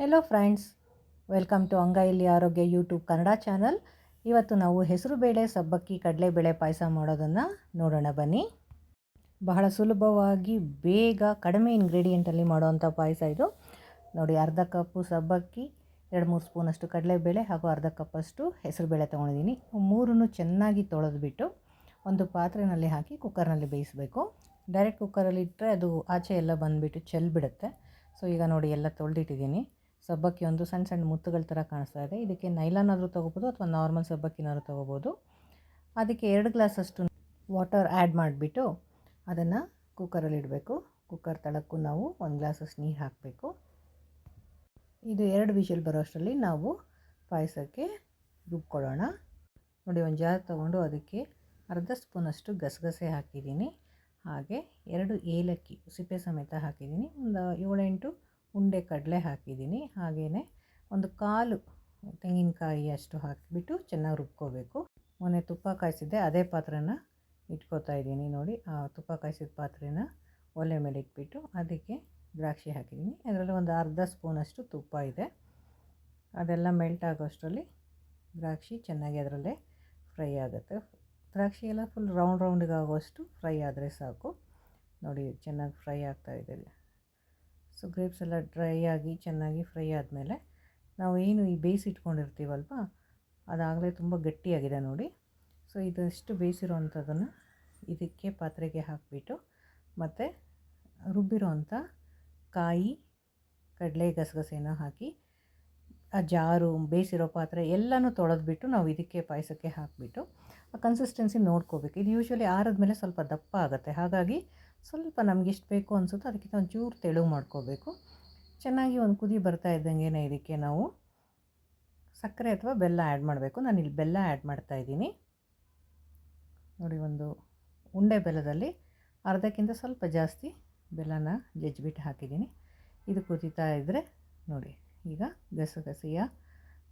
Hello friends welcome to ಅಂಗೈಲಿ ಆರೋಗ್ಯ YouTube Kannada channel ಇವತ್ತು ನಾವು ಹೆಸರುಬೇಳೆ ಸಬ್ಬಕ್ಕಿ ಕಡಲೆಬೇಳೆ ಪಾಯಸ ಮಾಡೋದನ್ನು ನೋಡೋಣ ಬನ್ನಿ. ಬಹಳ ಸುಲಭವಾಗಿ ಬೇಗ ಕಡಿಮೆ ಇಂಗ್ರೀಡಿಯೆಂಟಲ್ಲಿ ಮಾಡೋವಂಥ ಪಾಯಸ ಇದು. ನೋಡಿ, ಅರ್ಧ ಕಪ್ಪು ಸಬ್ಬಕ್ಕಿ, ಎರಡು ಮೂರು ಸ್ಪೂನಷ್ಟು ಕಡಲೆಬೇಳೆ ಹಾಗೂ ಅರ್ಧ ಕಪ್ಪಷ್ಟು ಹೆಸರುಬೇಳೆ ತೊಗೊಂಡಿದ್ದೀನಿ. ಮೂರನ್ನು ಚೆನ್ನಾಗಿ ತೊಳೆದ್ಬಿಟ್ಟು ಒಂದು ಪಾತ್ರೆಯಲ್ಲಿ ಹಾಕಿ ಕುಕ್ಕರ್ನಲ್ಲಿ ಬೇಯಿಸಬೇಕು. ಡೈರೆಕ್ಟ್ ಕುಕ್ಕರಲ್ಲಿ ಇಟ್ಟರೆ ಅದು ಆಚೆ ಎಲ್ಲ ಬಂದುಬಿಟ್ಟು ಚೆಲ್ಬಿಡುತ್ತೆ. ಸೊ ಈಗ ನೋಡಿ, ಎಲ್ಲ ತೊಳೆದಿಟ್ಟಿದ್ದೀನಿ. ಸಬ್ಬಕ್ಕಿ ಒಂದು ಸಣ್ಣ ಸಣ್ಣ ಮುತ್ತುಗಳ ಥರ ಕಾಣಿಸ್ತಾ ಇದೆ. ಇದಕ್ಕೆ ನೈಲಾನ್ ಆದರೂ ತೊಗೋಬೋದು ಅಥವಾ ನಾರ್ಮಲ್ ಸಬ್ಬಕ್ಕಿನಾದ್ರೂ ತೊಗೋಬೋದು. ಅದಕ್ಕೆ ಎರಡು ಗ್ಲಾಸಷ್ಟು ವಾಟರ್ ಆ್ಯಡ್ ಮಾಡಿಬಿಟ್ಟು ಅದನ್ನು ಕುಕ್ಕರಲ್ಲಿ ಇಡಬೇಕು. ಕುಕ್ಕರ್ ತಳಕ್ಕೂ ನಾವು ಒಂದು ಗ್ಲಾಸಷ್ಟು ನೀರು ಹಾಕಬೇಕು. ಇದು ಎರಡು ವಿಷಲ್ ಬರೋ ಅಷ್ಟರಲ್ಲಿ ನಾವು ಪಾಯಸಕ್ಕೆ ರುಬ್ಕೊಳ್ಳೋಣ. ನೋಡಿ, ಒಂದು ಜಾರ್ ತೊಗೊಂಡು ಅದಕ್ಕೆ ಅರ್ಧ ಸ್ಪೂನಷ್ಟು ಗಸಗಸೆ ಹಾಕಿದ್ದೀನಿ. ಹಾಗೆ ಎರಡು ಏಲಕ್ಕಿ ಸಿಪ್ಪೆ ಸಮೇತ ಹಾಕಿದ್ದೀನಿ. ಒಂದು ಏಳೆಂಟು ಉಂಡೆ ಕಡಲೆ ಹಾಕಿದ್ದೀನಿ. ಹಾಗೆಯೇ ಒಂದು ಕಾಲು ತೆಂಗಿನಕಾಯಿ ಅಷ್ಟು ಹಾಕಿಬಿಟ್ಟು ಚೆನ್ನಾಗಿ ರುಬ್ಕೋಬೇಕು. ಮೊನ್ನೆ ತುಪ್ಪ ಕಾಯಿಸಿದ್ದೆ, ಅದೇ ಪಾತ್ರೆನ ಇಟ್ಕೋತಾ ಇದ್ದೀನಿ ನೋಡಿ. ಆ ತುಪ್ಪ ಕಾಯಿಸಿದ ಪಾತ್ರೆನ ಒಲೆ ಮೇಲೆ ಇಟ್ಬಿಟ್ಟು ಅದಕ್ಕೆ ದ್ರಾಕ್ಷಿ ಹಾಕಿದ್ದೀನಿ. ಅದರಲ್ಲಿ ಒಂದು ಅರ್ಧ ಸ್ಪೂನಷ್ಟು ತುಪ್ಪ ಇದೆ. ಅದೆಲ್ಲ ಮೆಲ್ಟ್ ಆಗೋಷ್ಟರಲ್ಲಿ ದ್ರಾಕ್ಷಿ ಚೆನ್ನಾಗಿ ಅದರಲ್ಲೇ ಫ್ರೈ ಆಗುತ್ತೆ. ದ್ರಾಕ್ಷಿ ಎಲ್ಲ ಫುಲ್ ರೌಂಡ್ ರೌಂಡಿಗೆ ಆಗೋಷ್ಟು ಫ್ರೈ ಆದರೆ ಸಾಕು. ನೋಡಿ, ಚೆನ್ನಾಗಿ ಫ್ರೈ ಆಗ್ತಾಯಿದೆ ಸೊ ಗ್ರೇಪ್ಸ್ ಎಲ್ಲ ಡ್ರೈ ಆಗಿ ಚೆನ್ನಾಗಿ ಫ್ರೈ ಆದಮೇಲೆ ನಾವು ಏನು ಈ ಬೇಯಿಸಿಟ್ಕೊಂಡಿರ್ತೀವಲ್ವ ಅದಾಗಲೇ ತುಂಬ ಗಟ್ಟಿಯಾಗಿದೆ ನೋಡಿ. ಸೊ ಇದಷ್ಟು ಬೇಯಿಸಿರೋವಂಥದ್ದನ್ನು ಇದಕ್ಕೆ ಪಾತ್ರೆಗೆ ಹಾಕಿಬಿಟ್ಟು ಮತ್ತು ರುಬ್ಬಿರೋವಂಥ ಕಾಯಿ, ಕಡಲೆ ಗಸಗಸೆನ ಹಾಕಿ ಆ ಜಾರು, ಬೇಯಿಸಿರೋ ಪಾತ್ರೆ ಎಲ್ಲನೂ ತೊಳೆದ್ಬಿಟ್ಟು ನಾವು ಇದಕ್ಕೆ ಪಾಯಸಕ್ಕೆ ಹಾಕಿಬಿಟ್ಟು ಆ ಕನ್ಸಿಸ್ಟೆನ್ಸಿ ನೋಡ್ಕೋಬೇಕು. ಇದು ಯೂಶ್ವಲಿ ಆರಿದ್ಮೇಲೆ ಸ್ವಲ್ಪ ದಪ್ಪ ಆಗುತ್ತೆ. ಹಾಗಾಗಿ ಸ್ವಲ್ಪ ನಮ್ಗೆ ಎಷ್ಟು ಬೇಕು ಅನಿಸುತ್ತೋ ಅದಕ್ಕಿಂತ ಒಂಚೂರು ತೆಳು ಮಾಡ್ಕೋಬೇಕು. ಚೆನ್ನಾಗಿ ಒಂದು ಕುದಿ ಬರ್ತಾ ಇದ್ದಂಗೆ ಇದಕ್ಕೆ ನಾವು ಸಕ್ಕರೆ ಅಥವಾ ಬೆಲ್ಲ ಆ್ಯಡ್ ಮಾಡಬೇಕು. ನಾನು ಇಲ್ಲಿ ಬೆಲ್ಲ ಆ್ಯಡ್ ಮಾಡ್ತಾಯಿದ್ದೀನಿ ನೋಡಿ ಒಂದು ಉಂಡೆ ಬೆಲ್ಲದಲ್ಲಿ ಅರ್ಧಕ್ಕಿಂತ ಸ್ವಲ್ಪ ಜಾಸ್ತಿ ಬೆಲ್ಲನ ಜಜ್ಜಿಬಿಟ್ಟು ಹಾಕಿದ್ದೀನಿ. ಇದು ಕುದೀತಾ ಇದ್ದರೆ ನೋಡಿ ಈಗ ಗಸಗಸೆಯ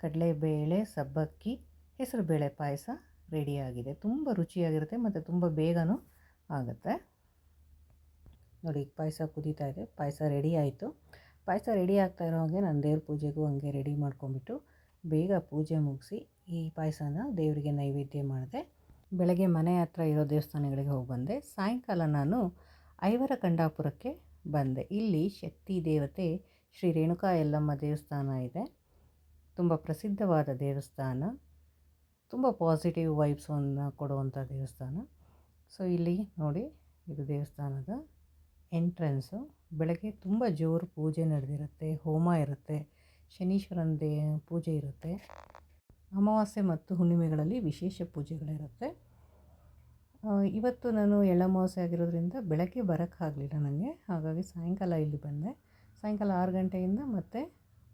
ಕಡಲೆಬೇಳೆ, ಸಬ್ಬಕ್ಕಿ ಹೆಸರು ಬೇಳೆ ಪಾಯಸ ರೆಡಿಯಾಗಿದೆ ತುಂಬ ರುಚಿಯಾಗಿರುತ್ತೆ ಮತ್ತು ತುಂಬ ಬೇಗನೂ ಆಗುತ್ತೆ. ನೋಡಿ ಪಾಯಸ ಕುದೀತಾ ಇದೆ. ಪಾಯಸ ರೆಡಿ ಆಯಿತು. ಪಾಯಸ ರೆಡಿ ಆಗ್ತಾ ಇರೋ ಹಾಗೆ ನಾನು ದೇವ್ರ ಪೂಜೆಗೂ ಹಂಗೆ ರೆಡಿ ಮಾಡ್ಕೊಂಬಿಟ್ಟು ಬೇಗ ಪೂಜೆ ಮುಗಿಸಿ ಈ ಪಾಯಸನ ದೇವರಿಗೆ ನೈವೇದ್ಯ ಮಾಡಿದೆ. ಬೆಳಗ್ಗೆ ಮನೆ ಹತ್ರ ಇರೋ ದೇವಸ್ಥಾನಗಳಿಗೆ ಹೋಗಿ ಬಂದೆ. ಸಾಯಂಕಾಲ ನಾನು ಐವರ ಕಂಡಾಪುರಕ್ಕೆ ಬಂದೆ. ಇಲ್ಲಿ ಶಕ್ತಿ, ದೇವತೆ, ಶ್ರೀ ರೇಣುಕಾ ಯಲ್ಲಮ್ಮ ದೇವಸ್ಥಾನ ಇದೆ. ತುಂಬ ಪ್ರಸಿದ್ಧವಾದ ದೇವಸ್ಥಾನ. ತುಂಬ ಪಾಸಿಟಿವ್ ವೈಬ್ಸನ್ನು ಕೊಡುವಂಥ ದೇವಸ್ಥಾನ. ಸೊ, ಇಲ್ಲಿ ನೋಡಿ, ಇದು ದೇವಸ್ಥಾನದ ಎಂಟ್ರೆನ್ಸು. ಬೆಳಗ್ಗೆ ತುಂಬ ಜೋರು ಪೂಜೆ ನಡೆದಿರುತ್ತೆ, ಹೋಮ ಇರುತ್ತೆ, ಶನೀಶ್ವರನ ದೇ, ಪೂಜೆ ಇರುತ್ತೆ. ಅಮಾವಾಸ್ಯೆ ಮತ್ತು ಹುಣ್ಣಿಮೆಗಳಲ್ಲಿ ವಿಶೇಷ ಪೂಜೆಗಳಿರುತ್ತೆ. ಇವತ್ತು ನಾನು ಎಳ್ಳಮಾವಾಸ್ಯೆ ಆಗಿರೋದ್ರಿಂದ ಬೆಳಗ್ಗೆ ಬರೋಕ್ಕಾಗಲಿಲ್ಲ ನನಗೆ. ಹಾಗಾಗಿ ಸಾಯಂಕಾಲ ಇಲ್ಲಿ ಬಂದೆ. ಸಾಯಂಕಾಲ ಆರು ಗಂಟೆಯಿಂದ ಮತ್ತೆ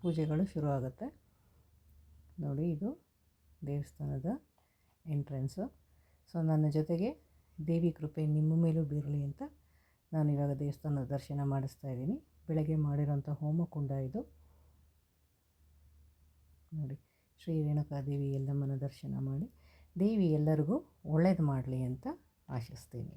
ಪೂಜೆಗಳು ಶುರು ಆಗುತ್ತೆ ನೋಡಿ ಇದು ದೇವಸ್ಥಾನದ ಎಂಟ್ರೆನ್ಸು. ಸೊ ನನ್ನ ಜೊತೆಗೆ ದೇವಿ ಕೃಪೆ ನಿಮ್ಮ ಮೇಲೂ ಬೀರಲಿ ಅಂತ ನಾನು ಇವಾಗ ದೇವಸ್ಥಾನದ ದರ್ಶನ ಮಾಡಿಸ್ತಾ ಇದ್ದೀನಿ. ಬೆಳಗ್ಗೆ ಮಾಡಿರೋಂಥ ಹೋಮಕುಂಡ ಇದು. ನೋಡಿ, ಶ್ರೀ ರೇಣುಕಾದೇವಿ ಎಲ್ಲಮ್ಮನ ದರ್ಶನ ಮಾಡಿ ದೇವಿ ಎಲ್ಲರಿಗೂ ಒಳ್ಳೇದು ಮಾಡಲಿ ಅಂತ ಆಶಿಸ್ತೀನಿ.